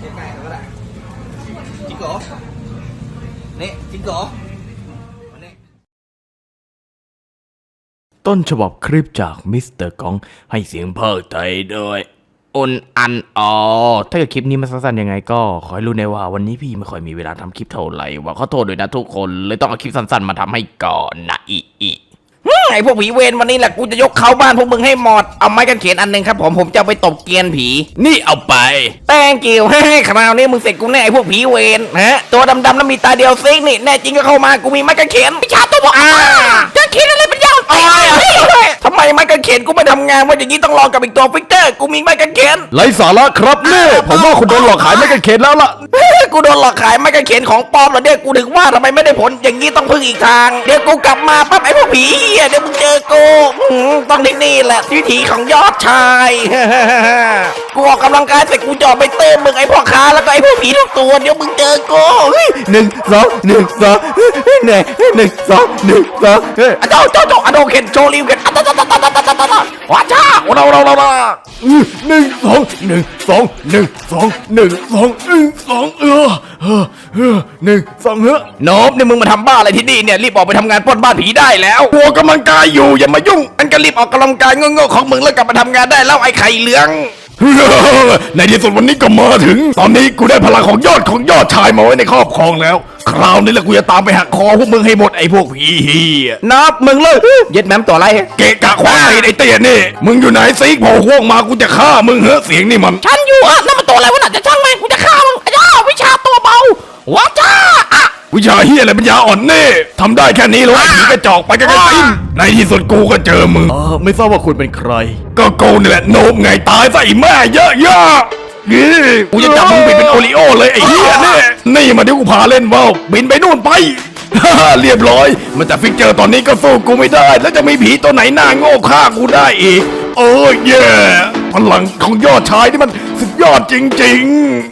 ใกล้ๆกันก็ได้จริงเหรอนี่จริงเหรอต้นฉบับคลิปจากมิสเตอร์กองให้เสียงภาคไทยโดยอุนอันอ๋อถ้าเกิดคลิปนี้มันสั้นๆยังไงก็ขอให้รู้ในว่าวันนี้พี่ไม่ค่อยมีเวลาทำคลิปเท่าไหร่ว่าขอโทษด้วยนะทุกคนเลยต้องเอาคลิปสั้นๆมาทำให้ก่อนนะอีอี ฮึ่มไอพวกผีเวรวันนี้แหละกูจะยกเขาบ้านพวกมึงให้หมด เอาไม้กันเขนอันหนึ่งครับผมผมจะเอาไปตบเกรียนผี นี่เอาไป แตงกิวให้คราวนี้มึงเสร็จกูแน่ไอพวกผีเวรฮะ ตัวดำๆแล้วมีตาเดียวซิกนี่แน่จริงก็เข้ามากูมีไม้กันเขนพิชาตัวบอกอ่าจะเขนอะไรเป็นยาวตายทำไมไม้กันเขนกูไม่ทำงานว่าอย่างนี้ต้องรอกับอีกตัวฟิกเตอร์กูมีไม้กันเขนไร้สาระครับนี่ผมว่าคุณโดนหลอกขายไม่กันเขนแล้วล่ะ กูโดนหลอกขายไม่กระเขนของปลอมเหรอเนี่ยกูถึงว่าทำไมไม่ได้ผลอย่างนี้ต้องพึ่งอีกทาง เดี๋ยวกูกลับมาปั๊บไอ้พวกผีเดี๋ยวมึงเจอกูต้องที่นี่แหละวิถีของยอดชายกูออกกำลังกายเสร็จกูจะออกไปเติมมึงไอ้พ่อค้าแล้วก็ไอ้พวกผีทุกตัวเดี๋ยวมึงเจอกูเฮ้ยหนึ่งสองหนึ่งสองหนึ่งหนึ่งสองหนึ่งสองเฮ้ยอะเจ้าเจ้าเจ้าอะโดเข็นโชว์ริวเข็นอะตะตะตะตะตะตะตะตะว้าจ้าโอ้เราเราเราเราหนึ่งสองหนึ่งสองหนึ่งสองหนึ่งสองหนึ่งสองเออหนึ่งสองเฮ้อโนบเนี่ยมึงมาทำบ้าอะไรที่นี่เนี่ยรีบออกไปทำงานปล้นบ้านผีได้แล้วหัวกำลังกายอยู่อย่ามายุ่งอันก็รีบออกกำลังกายโง่ๆของมึงแล้วกลับมาทำงานได้แล้วไอ้ไข่เหลือง ในที่สุดวันนี้ก็มาถึง ตอนนี้กูได้พลังของยอดของยอดชายมาไว้ในครอบครองแล้ว คราวนี้แหละกูจะตามไปหักคอพวกมึงให้หมดไอ้พวกผีเหี้ยนับมึงเลยเย็ดแมมตัวอะไรเกะกะควายไอ้เตี้ยนี่ มึงอยู่ไหนซีกโผล่ห่วงมากูจะฆ่ามึงเหอะเสียงนี่มัน ฉันอยู่อะนั่นมันตัวอะไรวะน่ะจะช่างแม่งกูจะฆ่ามึงไอ้จ้าวิชาตัวเบาว้าจ้าอะ วิชาเฮียอะไรปัญญาอ่อนเน่ทำได้แค่นี้แล้วไอ้ผีกระจอกไปกันกันสิในที่สุดกูก็เจอมึงเออไม่ทราบว่าคุณเป็นใคร ก็กูนี่แหละโนบไงตายซะไอ้แม่เยอะๆนี่กูจะจับมึงไปเป็นโอริโอเลยไอ้เฮียเนี่ยนี่มาเดี๋ยวกูพาเล่นว่าวบินไปนู่นไป เรียบร้อย มันจะฟิกเจอร์ตอนนี้ก็สู้กูไม่ได้ แล้วจะมีผีตัวไหนหน้าโง่ฆ่ากูได้อีก โอ้ยเย่พลังของยอดชายนี่มันสุดยอดจริง ๆ